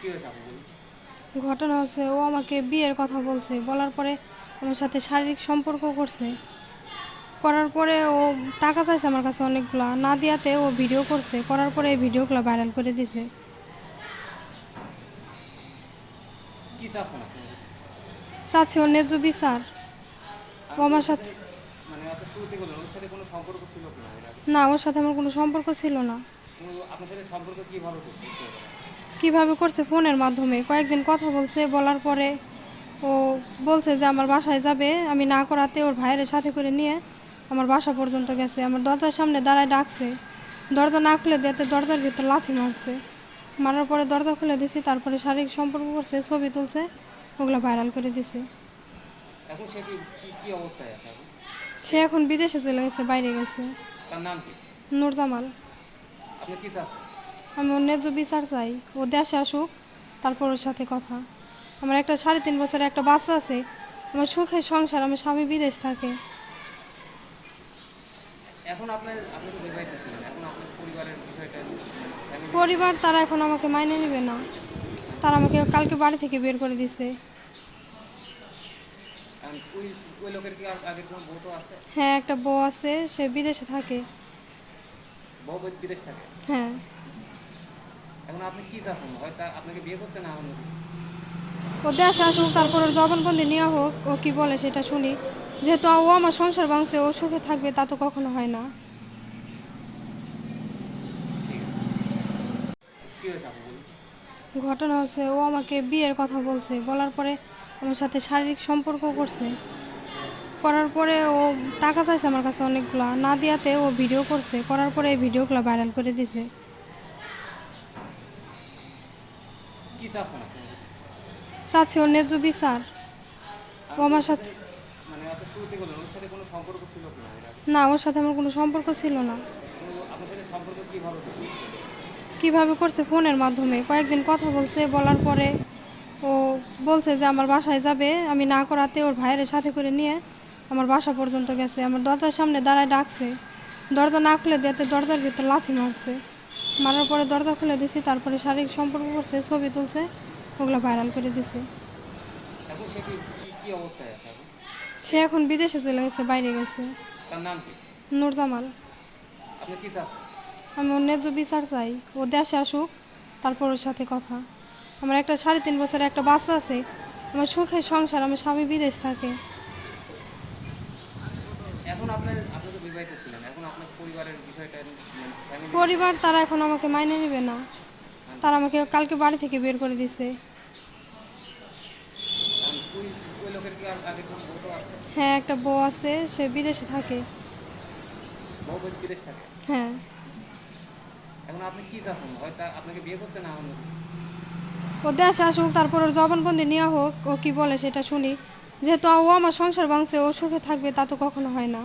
কি হয়েছে আপু বলুন ঘটনা হচ্ছে ও আমাকে বিয়ের কথা বলছে। বলার পরে আমার সাথে শারীরিক সম্পর্ক করছে। করার পরে ও টাকা চাইছে আমার কাছে অনেকগুলা। না দিয়াতে ও ভিডিও করছে। করার পরে এই ভিডিওগুলো ভাইরাল করে দিছে। কি চাচ্ছেন আপনি? চাচ্ছি ও ন্যায্য বিচার। ও আমার সাথে মানে আপনি শুরুতে বললেন ওর সাথে কোনো সম্পর্ক ছিল কিনা না ওর সাথে আমার কোনো সম্পর্ক ছিল না। আপনার সাথে সম্পর্ক কীভাবে করছে? কীভাবে করছে ফোনের মাধ্যমে? কয়েকদিন কথা বলছে বলার পরে ও বলছে যে আমার বাসায় যাবে আমি না করাতে ওর ভাইয়ের সাথে করে নিয়ে আমার বাসা পর্যন্ত গেছে। আমার দরজার সামনে দাঁড়ায় ডাকছে। দরজা না খুলে দিতে দরজার ভিতর লাথি মারছে। মারার পরে দরজা খুলে দিছি তারপরে শারীরিক সম্পর্ক করছে ছবি তুলছে ওগুলো ভাইরাল করে দিছে। সে এখন বিদেশে চলে গেছে বাইরে গেছে। তার নাম কি? নূরজামাল। আপনি কি চাচ্ছেন? আমি ওর ন্যায্য বিচার চাই। ও দেশে আসুক তারপর ওর সাথে কথা। আমার একটা সাড়ে তিন বছরের একটা বাচ্চা আছে। আমার সুখের সংসার আমার স্বামী বিদেশ থাকে। এখন আপনার আপনি বিবাহিত ছিলেন এখন আপনার পরিবারের বিষয়টা পরিবার তারা এখন আমাকে মাইনে নেবে না। তারা আমাকে কালকে বাড়ি থেকে বের করে দিছে। হ্যাঁ একটা বউ আছে সে বিদেশে থাকে। বউ বই থাকে? হ্যাঁ। এখন আপনি কি চাচ্ছেন? হয়তো আপনাকে বিয়ে করতে না অন্য ও দেশে আসুক তারপর ওর জবানবন্দি নেওয়া হোক ও কি বলে সেটা শুনি। যেহেতু ও আমার সংসার ভাঙছে ও সুখে থাকবে তা তো কখনো হয় না। কি হয়েছে আপু বলুন? ঘটনা হচ্ছে ও আমাকে বিয়ের কথা বলছে। বলার পরে আমার সাথে শারীরিক সম্পর্ক করছে। করার পরে ও টাকা চাইছে আমার কাছে অনেকগুলা। না দিয়াতে ও ভিডিও করছে। করার পরে এই ভিডিওগুলো ভাইরাল করে দিছে। কি চাচ্ছেন চাচ্ছি ওর ন্যায্য বিচার ও আমার সাথে মানে আপনি শুরুতে বললেন ওর সাথে কোনো সম্পর্ক ছিল কিনা না ওর সাথে আমার কোনো সম্পর্ক ছিল না। কীভাবে করছে? ফোনের মাধ্যমে। কয়েকদিন কথা বলছে বলার পরে ও বলছে যে আমার বাসায় যাবে আমি না করাতে ওর ভাইয়ের সাথে করে নিয়ে আমার বাসা পর্যন্ত গেছে। আমার দরজার সামনে দাঁড়ায় ডাকছে। দরজা না খুলে দিতে দরজার ভিতরে লাথি মারছে। মারার পরে দরজা খুলে দিছি তারপরে শারীরিক সম্পর্ক করছে ছবি তুলছে ওগুলো ভাইরাল করে দিছে। সে এখন? বিদেশে চলে গেছে বাইরে গেছে। নূরজামাল আমি ওর ন্যায্য বিচার চাই ও দেশে আসুক তারপর ওর সাথে কথা। আমার একটা সাড়ে তিন বছরের একটা বাচ্চা আছে আমার সুখের সংসার আমার স্বামী বিদেশ থাকে। এখন আপনার বিবাহিত ছিলেন? এখন আপনার পরিবারের বিষয়টা মানে পরিবার তারা এখন আমাকে মাইনে নেবে না। তারা আমাকে কালকে বাড়ি থেকে বের করে দিছে। হ্যাঁ একটা বউ আছে সে বিদেশে থাকে। বিদেশ হ্যাঁ। এখন আপনি কি চাচ্ছেন? হয়তো আপনাকে বিয়ে করতে না ও দেশে আসুক তারপর ওর জবানবন্দি নেওয়া হোক ও কি বলে সেটা শুনি। যেহেতু ও আমার সংসার ভাঙছে ও সুখে থাকবে তা তো কখনো হয় না।